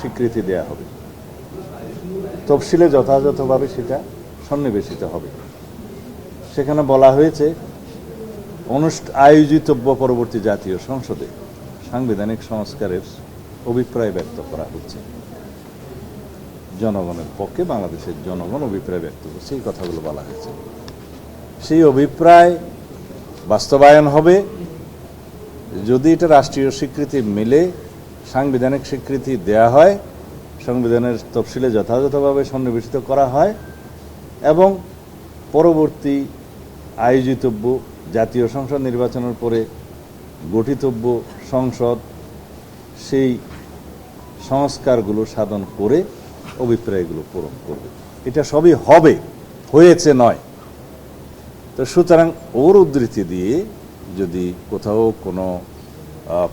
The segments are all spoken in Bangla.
স্বীকৃতি দেয়া হবে। তফসিলে যথাযথভাবে সেটা সন্নিবেশিত হবে। সেখানে বলা হয়েছে, অনুষ্ঠ, আয়োজিতব্য পরবর্তী জাতীয় সংসদে সাংবিধানিক সংস্কারের অভিপ্রায় ব্যক্ত করা হচ্ছে জনগণের পক্ষে বাংলাদেশের জনগণ অভিপ্রায় ব্যক্ত করছে, এই কথাগুলো বলা হয়েছে। সেই অভিপ্রায় বাস্তবায়ন হবে। যদি এটা রাষ্ট্রীয় স্বীকৃতি মিলে সাংবিধানিক স্বীকৃতি দেয়া হয়, সংবিধানের তফসিলে যথাযথভাবে সন্নিবেশিত করা হয় এবং পরবর্তী আয়োজিতব্য জাতীয় সংসদ নির্বাচনের পরে গঠিতব্য সংসদ সেই সংস্কারগুলো সাধন করে অভিপ্রায়গুলো পূরণ করবে। এটা সবই হবে, হয়েছে নয়। তো সুতরাং ওর উদ্ধৃতি দিয়ে যদি কোথাও কোনো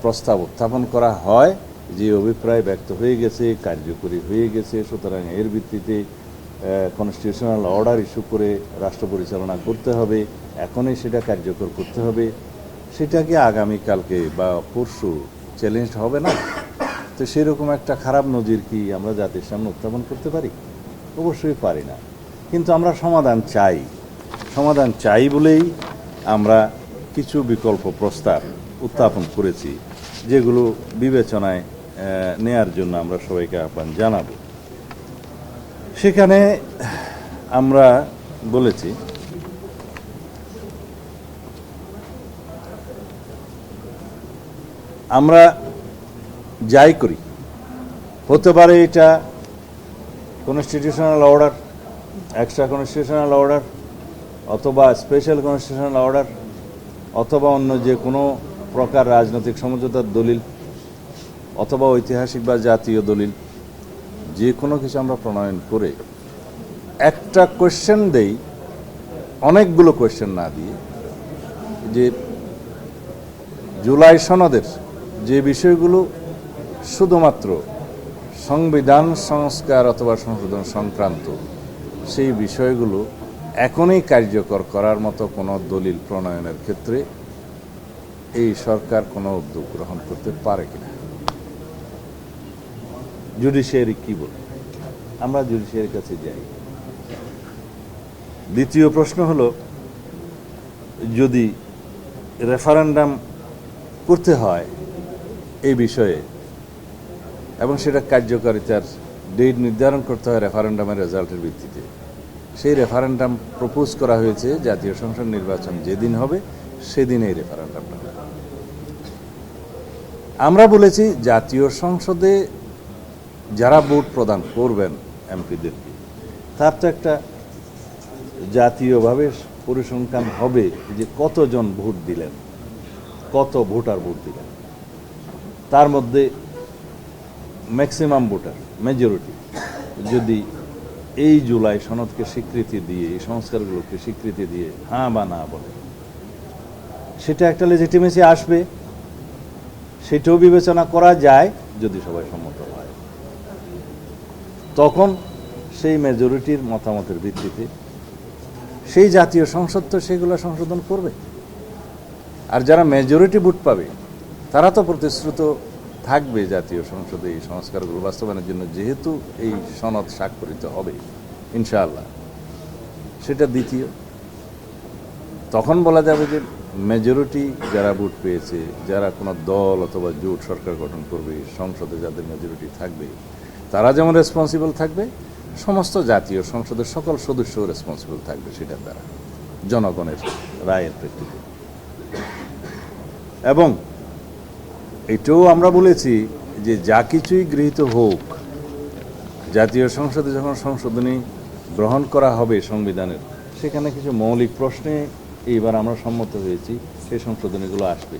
প্রস্তাব উত্থাপন করা হয় যে অভিপ্রায় ব্যক্ত হয়ে গেছে, কার্যকরী হয়ে গেছে, সুতরাং এর ভিত্তিতে কনস্টিটিউশনাল অর্ডার ইস্যু করে রাষ্ট্র পরিচালনা করতে হবে, এখনই সেটা কার্যকর করতে হবে। সেটা কি আগামীকালকে বা পরশু চ্যালেঞ্জ হবে না? তো সেরকম একটা খারাপ নজির কি আমরা জাতির সামনে উত্থাপন করতে পারি? অবশ্যই পারি না। কিন্তু আমরা সমাধান চাই। সমাধান চাই বলেই আমরা কিছু বিকল্প প্রস্তাব উত্থাপন করেছি, যেগুলো বিবেচনায় নেয়ার জন্য আমরা সবাইকে আহ্বান জানাব। সেখানে আমরা বলেছি, আমরা যাই করি, হতে পারে এটা constitutional order extra constitutional order অথবা স্পেশাল কনস্টিটিউশনাল অর্ডার অথবা অন্য যে কোনো প্রকার রাজনৈতিক সমঝোতার দলিল অথবা ঐতিহাসিক বা জাতীয় দলিল, যে কোনো কিছু আমরা প্রণয়ন করে একটা কোয়েশ্চেন দেই, অনেকগুলো কোয়েশ্চেন না দিয়ে, যে জুলাই সনদের যে বিষয়গুলো শুধুমাত্র সংবিধান সংস্কার অথবা সংশোধন সংক্রান্ত, সেই বিষয়গুলো এখনই কার্যকর করার মতো কোনো দলিল প্রণয়নের ক্ষেত্রে এই সরকার কোনো উদ্যোগ গ্রহণ করতে পারে কিনা? জুডিশিয়ারি কি বলে আমরা জুডিশিয়ারির কাছে যাই। দ্বিতীয় প্রশ্ন হলো, যদি রেফারেন্ডাম করতে হয় এই বিষয়ে, এবং সেটা কার্যকারিতার ডেট নির্ধারণ করতে হয় রেফারেন্ডামের রেজাল্টের ভিত্তিতে, সেই রেফারেন্ডাম প্রপোজ করা হয়েছে জাতীয় সংসদ নির্বাচন যেদিন হবে সেদিন এই রেফারেন্ডামটা হবে। আমরা বলেছি জাতীয় সংসদে যারা ভোট প্রদান করবেন এমপিদেরকে, তার তো একটা জাতীয়ভাবে পরিসংখ্যান হবে যে কতজন ভোট দিলেন, কত ভোটার ভোট দিলেন। তার মধ্যে ম্যাক্সিমাম ভোটার মেজরিটি যদি এই জুলাই সনদকে স্বীকৃতি দিয়ে, এই সংস্কারগুলোকে স্বীকৃতি দিয়ে হ্যাঁ বা না বলে, সেটা একটা লেজিটিমেসি আসবে। সেটাও বিবেচনা করা যায় যদি সবাই সম্মত হয়। তখন সেই মেজরিটির মতামতের ভিত্তিতে সেই জাতীয় সংসদ তো সেগুলো সংশোধন করবে। আর যারা মেজরিটি ভোট পাবে, তারা তো প্রতিশ্রুত থাকবে জাতীয় সংসদে এই সংস্কারগুলো বাস্তবায়নের জন্য, যেহেতু এই সনদ স্বাক্ষরিত হবে, ইনশাআল্লাহ। সেটা দ্বিতীয়। তখন বলা যাবে যে মেজরিটি যারা ভোট পেয়েছে, যারা কোনো দল অথবা জোট সরকার গঠন করবে, সংসদে যাদের মেজরিটি থাকবে, তারা যেমন রেসপন্সিবল থাকবে, সমস্ত জাতীয় সংসদের সকল সদস্য রেসপন্সিবল থাকবে সেটার দ্বারা, জনগণের রায়ের প্রেক্ষিতে। এবং এটাও আমরা বলেছি যে যা কিছুই গৃহীত হোক, জাতীয় সংসদে যখন সংশোধনী গ্রহণ করা হবে সংবিধানের, সেখানে কিছু মৌলিক প্রশ্নে এইবার আমরা সম্মত হয়েছি, সেই সংশোধনীগুলো আসবে।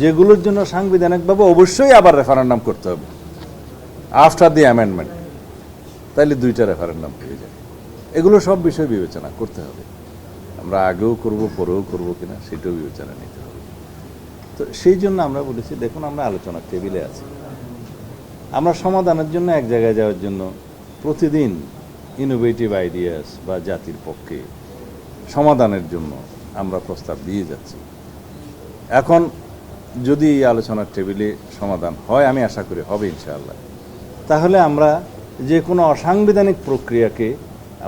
যেগুলোর জন্য সাংবিধানিকভাবে অবশ্যই আবার রেফারেন্ডাম করতে হবে। আফটার দি অ্যামেন্ডমেন্ট তাইলে দুইটা রেফারেন্ডাম হয়ে যায়। এগুলো সব বিষয় বিবেচনা করতে হবে। আমরা আগেও করব, পরেও করব কিনা, সেটাও বিবেচনা নিতে হবে। তো সেই জন্য আমরা বলেছি, দেখুন, আমরা আলোচনার টেবিলে আছি। আমরা সমাধানের জন্য এক জায়গায় যাওয়ার জন্য প্রতিদিন ইনোভেটিভ আইডিয়াস বা জাতির পক্ষে সমাধানের জন্য আমরা প্রস্তাব দিয়ে যাচ্ছি। এখন যদি এই আলোচনার টেবিলে সমাধান হয়, আমি আশা করি হবে ইনশাআল্লাহ। তাহলে আমরা যে কোনো অসাংবিধানিক প্রক্রিয়াকে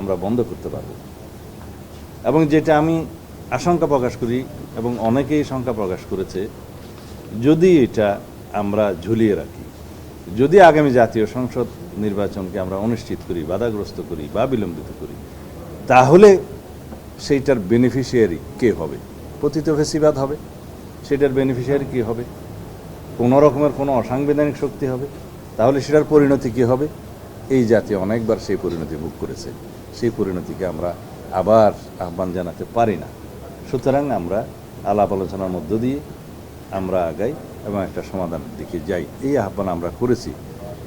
আমরা বন্ধ করতে পারব। এবং যেটা আমি আশঙ্কা প্রকাশ করি, এবং অনেকেই শঙ্কা প্রকাশ করেছে, যদি এটা আমরা ঝুলিয়ে রাখি, যদি আগামী জাতীয় সংসদ নির্বাচনকে আমরা অনিশ্চিত করি, বাধাগ্রস্ত করি বা বিলম্বিত করি, তাহলে সেইটার বেনিফিশিয়ারি কে হবে? পতিত ফেসিবাদ হবে। সেটার বেনিফিশিয়ারি কী হবে? কোনো রকমের কোনো অসাংবিধানিক শক্তি হবে। তাহলে সেটার পরিণতি কী হবে? এই জাতি অনেকবার সেই পরিণতি ভোগ করেছে। সেই পরিণতিকে আমরা আবার আহ্বান জানাতে পারি না। সুতরাং আমরা আলাপ আলোচনার মধ্য দিয়ে আমরা আগাই এবং একটা সমাধানের দিকে যাই। এই আহ্বান আমরা করেছি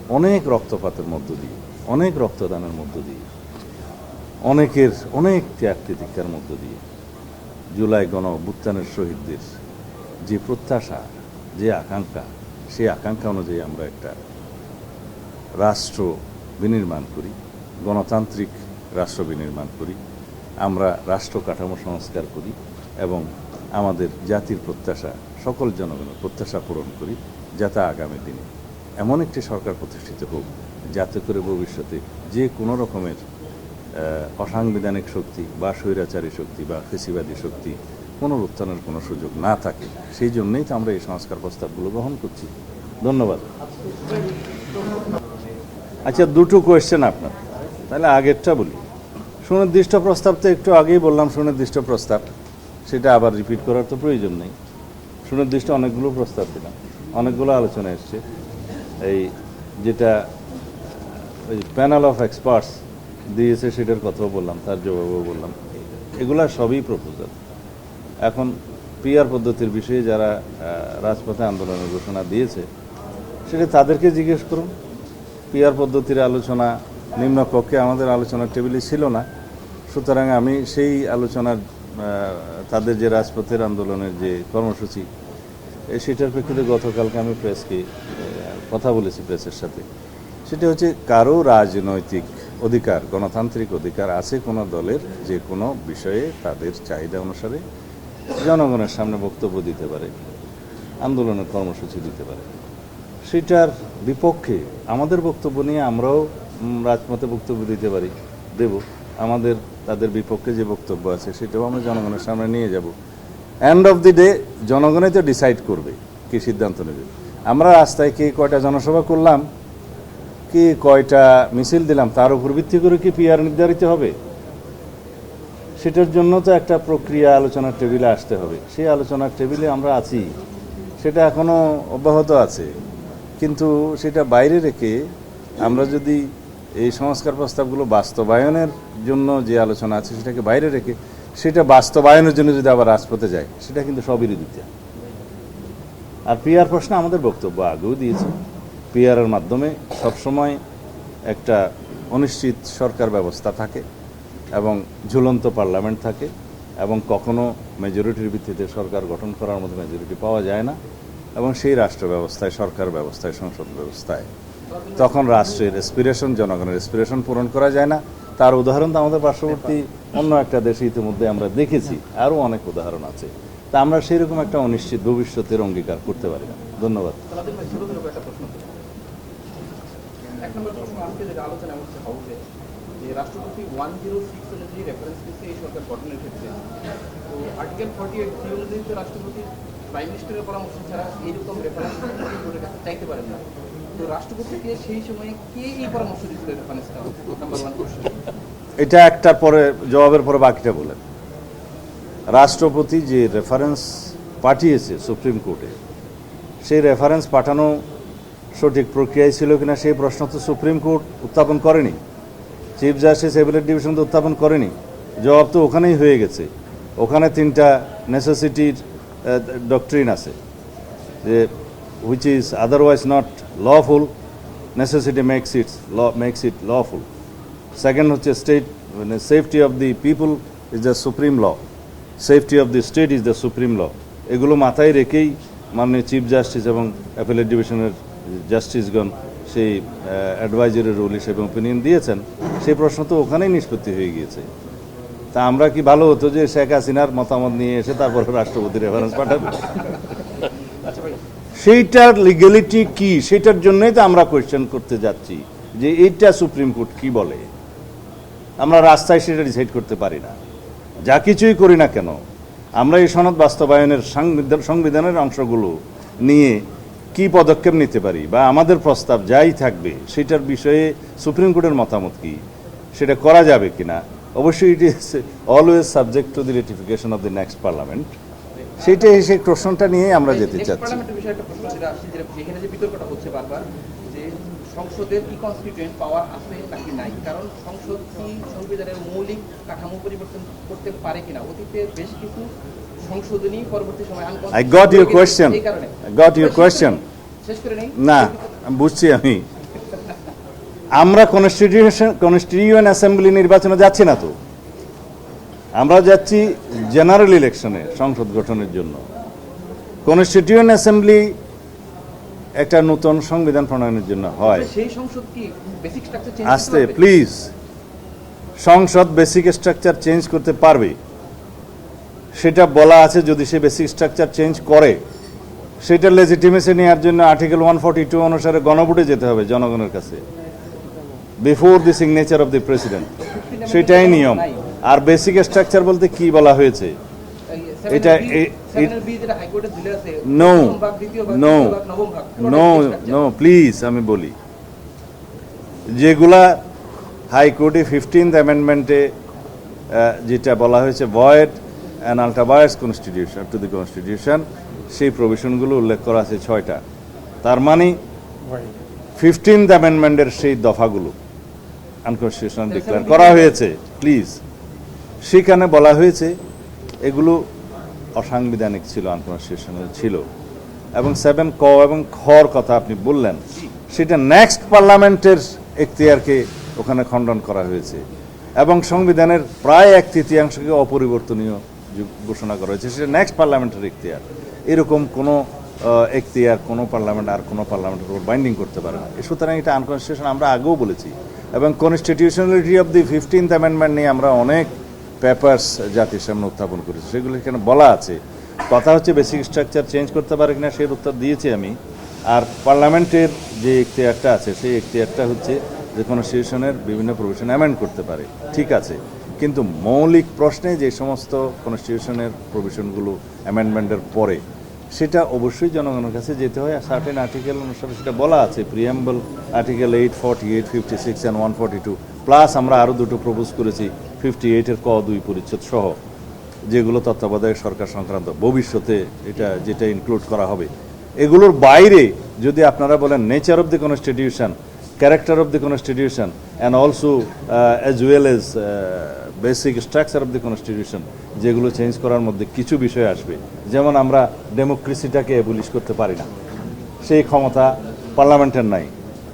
অনেক রক্তপাতের মধ্য দিয়ে, অনেক রক্তদানের মধ্য দিয়ে। অনেকের, অনেক ত্যাগ তিতিক্ষার মধ্য দিয়ে জুলাই গণ অভ্যুত্থানের শহীদদের যে প্রত্যাশা, যে আকাঙ্ক্ষা, সেই আকাঙ্ক্ষা অনুযায়ী আমরা একটা রাষ্ট্র বিনির্মাণ করি, গণতান্ত্রিক রাষ্ট্র বিনির্মাণ করি, আমরা রাষ্ট্র কাঠামো সংস্কার করি এবং আমাদের জাতির প্রত্যাশা, সকল জনগণের প্রত্যাশা পূরণ করি যাতে আগামী দিনে এমন একটি সরকার প্রতিষ্ঠিত হোক যাতে করে ভবিষ্যতে যে কোনো রকমের অসাংবিধানিক শক্তি বা স্বৈরাচারী শক্তি বা ফেসিবাদী শক্তি পুনরুত্থানের কোনো সুযোগ না থাকে। সেই জন্যই তো আমরা এই সংস্কার প্রস্তাবগুলো গ্রহণ করছি। ধন্যবাদ। আচ্ছা দুটো কোয়েশ্চেন আপনার। তাহলে আগেরটা বলি। সুনির্দিষ্ট প্রস্তাব তো একটু আগেই বললাম, সুনির্দিষ্ট প্রস্তাব। সেটা আবার রিপিট করার তো প্রয়োজন নেই। সুনির্দিষ্ট অনেকগুলো প্রস্তাব দিলাম। অনেকগুলো আলোচনা এসছে। এই যেটা, ওই প্যানেল অফ এক্সপার্টস দিয়েছে সেটার কথাও বললাম, তার জবাবও বললাম। এগুলা সবই প্রপোজাল। এখন পিআর পদ্ধতির বিষয়ে যারা রাজপথে আন্দোলনের ঘোষণা দিয়েছে, সেটা তাদেরকে জিজ্ঞেস করুন। পিআর পদ্ধতির আলোচনা, নিম্নকক্ষে আমাদের আলোচনার টেবিলে ছিল না। সুতরাং আমি সেই আলোচনার তাদের যে রাজপথের আন্দোলনের যে কর্মসূচি সেটার প্রেক্ষিতে গতকালকে আমি প্রেসকে কথা বলেছি প্রেসের সাথে। সেটা হচ্ছে কারও রাজনৈতিক অধিকার, গণতান্ত্রিক অধিকার আছে কোনো দলের যে কোনো বিষয়ে তাদের চাহিদা অনুসারে জনগণের সামনে বক্তব্য দিতে পারে, আন্দোলনের কর্মসূচি দিতে পারে। সেটার বিপক্ষে আমাদের বক্তব্য নিয়ে আমরাও রাজপথে বক্তব্য দিতে পারি, দেব। আমাদের, তাদের বিপক্ষে যে বক্তব্য আছে সেটাও আমরা জনগণের সামনে নিয়ে যাব। এন্ড অফ দি ডে জনগণই তো ডিসাইড করবে, কি সিদ্ধান্ত নেবে। আমরা রাস্তায় কে কয়টা জনসভা করলাম কি কয়টা মিছিল দিলাম, তার উপর ভিত্তি করে কি পিআর নির্ধারিত হবে? সেটার জন্য তো একটা প্রক্রিয়া আলোচনার টেবিলে আসতে হবে। সেই আলোচনার টেবিলে আমরা আছি। সেটা এখনও অব্যাহত আছে। কিন্তু সেটা বাইরে রেখে আমরা যদি এই সংস্কার প্রস্তাবগুলো বাস্তবায়নের জন্য যে আলোচনা আছে সেটাকে বাইরে রেখে সেটা বাস্তবায়নের জন্য যদি আবার রাজপথে যায়, সেটা কিন্তু সবিরোধিতা আর পিআর প্রশ্ন আমাদের বক্তব্য আগেও দিয়েছি। পিআরের মাধ্যমে সবসময় একটা অনিশ্চিত সরকার ব্যবস্থা থাকে এবং ঝুলন্ত পার্লামেন্ট থাকে এবং কখনো মেজরিটির ভিত্তিতে সরকার গঠন করার মতো মেজরিটি পাওয়া যায় না এবং সেই রাষ্ট্র ব্যবস্থায়, সরকার ব্যবস্থায়, সংসদ ব্যবস্থায়। তখন রাষ্ট্রের এসপিরেশন জনগণের এসপিরেশন পূরণ করা যায় না। তার উদাহরণ তো আমাদের পার্শ্ববর্তী অন্য একটা দেশে ইতিমধ্যে আমরা দেখেছি। আরও অনেক উদাহরণ আছে। তা আমরা সেরকম একটা অনিশ্চিত ভবিষ্যতের অঙ্গীকার করতে পারি না। ধন্যবাদ সালাদিন ভাই ছোট ছোট একটা প্রশ্ন ছিল। এক নম্বর প্রশ্ন আজকে যেটা আলোচনা হচ্ছে হাউসে যে রাষ্ট্রপতি ওয়ান জিরো সিক্স অনুযায়ী রেফারেন্স দিচ্ছে এই সরকার গঠনের ক্ষেত্রে। তো আর্টিকেল ফর্টি এইট থ্রি অনুযায়ী তো রাষ্ট্রপতি প্রাইম মিনিস্টারের পরামর্শ ছাড়া এইরকম রেফারেন্স কোর্টের কাছে চাইতে পারেন না। তো রাষ্ট্রপতিকে সেই কে এই পরামর্শ দিচ্ছিল নাম্বার ওয়ান এটা একটা পরে, জবাবের পরে বাকিটা বলেন। রাষ্ট্রপতি যে রেফারেন্স পাঠিয়েছে সুপ্রিম কোর্টে সেই রেফারেন্স পাঠানো সঠিক প্রক্রিয়ায় ছিল কিনা সেই প্রশ্ন তো সুপ্রিম কোর্ট উত্থাপন করেনি। চিফ জাস্টিস এভিলেট ডিভিশন তো উত্থাপন করেনি। জবাব তো ওখানেই হয়ে গেছে। ওখানে তিনটা নেসেসিটির ডক্ট্রিন আছে। যে which is otherwise not lawful necessity makes it law makes it lawful second হচ্ছে স্টেট মানে safety of the people is the supreme law safety of the state is the supreme law এগুলো মাথায় রেখেই মাননীয় চিফ জাস্টিস এবং অ্যাপেলেট ডিভিশনের জাস্টিসগণ সেই অ্যাডভাইজারি রুল হিসেবে ওপিনিয়ন দিয়েছেন, সেই প্রশ্ন তো ওখানেই নিষ্পত্তি হয়ে গিয়েছে। তা আমরা কি ভালো হতো যে শেখ হাসিনার মতামত নিয়ে এসে তারপরে রাষ্ট্রপতি রেফারেন্স পাঠাবে? সেইটার লিগ্যালিটি কি? সেটার জন্যই তো আমরা কোয়েশ্চেন করতে যাচ্ছি যে এইটা সুপ্রিম কোর্ট কি বলে? আমরা রাস্তায় সেটা ডিসাইড করতে পারি না। যা কিছুই করি না কেন, আমরা এই সনদ বাস্তবায়নের সংবিধানের অংশগুলো নিয়ে কি পদক্ষেপ নিতে পারি বা আমাদের প্রস্তাব যাই থাকবে সেটার বিষয়ে সুপ্রিম কোর্টের মতামত কি? সেটা করা যাবে কিনা? অবশ্যই it is always subject to the ratification of the next parliament সেইটাই সেই প্রশ্নটা নিয়ে আমরা যেতে চাচ্ছি। সংসদের কি কনস্টিটিউয়েন্ট পাওয়ার আছে নাকি নাই? কারণ সংসদ কি সংবিধানের মৌলিক কাঠামো পরিবর্তন করতে পারে কিনা? অতীতে বেশ কিছু সংশোধনী পরবর্তী সময় unconstitutional I got your গেছে। question. I got your শেষ করে question. নেই? শেষ করে নেই না বুঝছি আমি আমরা কনস্টিটিউশন কনস্টিটিউয়েন্ট অ্যাসেম্বলি নির্বাচনে যাচ্ছি না তো আমরা যাচ্ছি জেনারেল ইলেকশনে সংসদ গঠনের জন্য কনস্টিটিউয়েন্ট অ্যাসেম্বলি একটা নতুন সংবিধান প্রণয়নের জন্য হয় সেই সংসদ কি বেসিক স্ট্রাকচার চেঞ্জ আস্তে প্লিজ সংসদ বেসিক স্ট্রাকচার চেঞ্জ করতে পারবে সেটা বলা আছে যদি সে বেসিক স্ট্রাকচার চেঞ্জ করে সেটা লেজিটিমেসি নেওয়ার জন্য আর্টিকেল ওয়ান ফর্টি টু অনুসারে গণভোটে যেতে হবে জনগণের কাছে। Before the signature of the president সেটাই নিয়ম। আর বেসিক স্ট্রাকচার বলতে কি বলা হয়েছে? এটা- নবম ভাগ নো নো প্লিজ আমি বলি। যেগুলা হাইকোর্টে ফিফটিন্থ অ্যামেন্ডমেন্টে যেটা বলা হয়েছে void and ultra vires constitution to the constitution সেই প্রভিশনগুলো উল্লেখ করা আছে ছয়টা। তার মানে ফিফটিন্থ অ্যামেন্ডমেন্টের সেই দফাগুলো আনকনস্টিটিউশনাল ডিক্লেয়ার করা হয়েছে প্লিজ সেখানে বলা হয়েছে এগুলো অসাংবিধানিক ছিল আনকনস্টিটিউশনাল ছিল। এবং সেভেন ক এবং খর কথা আপনি বললেন সেটা নেক্সট পার্লামেন্টের এখতিয়ারকে ওখানে খণ্ডন করা হয়েছে। এবং সংবিধানের প্রায় এক তৃতীয়াংশকে অপরিবর্তনীয় ঘোষণা করা হয়েছে, সেটা নেক্সট পার্লামেন্টের এখতিয়ার এরকম কোনো এখতিয়ার কোনো পার্লামেন্ট আর কোনো পার্লামেন্টের উপর বাইন্ডিং করতে পারে না। সুতরাং এটা আনকনস্টিটিউশন আমরা আগেও বলেছি। এবং constitutionality of the fifteenth amendment নিয়ে আমরা অনেক পেপার্স জাতির সামনে উত্থাপন করেছি। সেগুলো এখানে বলা আছে? কথা হচ্ছে বেসিক স্ট্রাকচার চেঞ্জ করতে পারে কিনা সেই উত্তর দিয়েছি আমি। আর পার্লামেন্টের যে এখতিয়ারটা আছে, সেই এখতিয়ারটা হচ্ছে যে কোনো কনস্টিটিউশনের বিভিন্ন প্রভিশন অ্যামেন্ড করতে পারে। ঠিক আছে। কিন্তু মৌলিক প্রশ্নে যে সমস্ত কনস্টিটিউশনের প্রভিশনগুলো অ্যামেন্ডমেন্টের পরে, সেটা অবশ্যই জনগণের কাছে যেতে হয়। সার্টেন আর্টিকেল অনুসারে সেটা বলা আছে preamble article eight forty eight fifty six and one forty two plus আমরা আরও দুটো প্রপোজ করেছি ফিফটি এইটের ক, দুই পরিচ্ছেদ সহ, যেগুলো তত্ত্বাবধায়ক সরকার সংক্রান্ত। ভবিষ্যতে এটা যেটা ইনক্লুড করা হবে। এগুলোর বাইরে যদি আপনারা বলেন nature of the constitution character of the constitution and also as well as basic structure of the constitution যেগুলো চেঞ্জ করার মধ্যে কিছু বিষয় আসবে। যেমন আমরা ডেমোক্রেসিটাকে অ্যাবলিশ করতে পারি না। সেই ক্ষমতা পার্লামেন্টের নাই।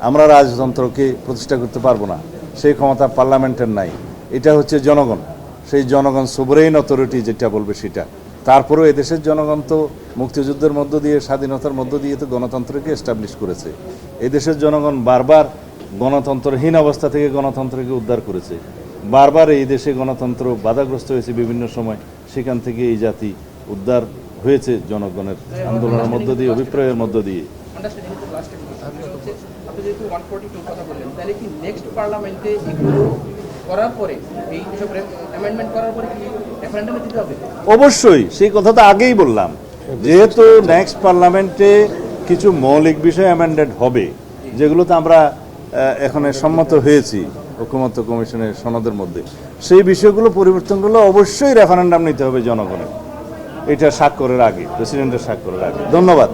আমরা রাজতন্ত্রকে প্রতিষ্ঠা করতে পারব না। সেই ক্ষমতা পার্লামেন্টের নাই। এটা হচ্ছে জনগণ। সেই জনগণ সুবরেইন অথরিটি যেটা বলবে সেটা। তারপরেও এদেশের জনগণ তো মুক্তিযুদ্ধের মধ্য দিয়ে, স্বাধীনতার মধ্য দিয়ে তো গণতন্ত্রকে এস্টাবলিশ করেছে। এদেশের জনগণ বারবার গণতন্ত্রহীন অবস্থা থেকে গণতন্ত্রকে উদ্ধার করেছে। বারবার এই দেশে গণতন্ত্র বাধাগ্রস্ত হয়েছে বিভিন্ন সময়। সেখান থেকে এই জাতি উদ্ধার হয়েছে জনগণের আন্দোলনের মধ্য দিয়ে, অভিপ্রায়ের মধ্য দিয়ে। করার পরে, এই করার পরে অবশ্যই, সেই কথা তো আগেই বললাম। যেহেতু নেক্সট পার্লামেন্টে কিছু মৌলিক বিষয় অ্যামেন্ডেড হবে, যেগুলোতে আমরা এখানে সম্মত হয়েছি ঐকমত্য কমিশনের সনদের মধ্যে। সেই বিষয়গুলো পরিবর্তনগুলো অবশ্যই রেফারেন্ডাম নিতে হবে জনগণের। এটা স্বাক্ষরের আগে প্রেসিডেন্টের স্বাক্ষরের আগে। ধন্যবাদ।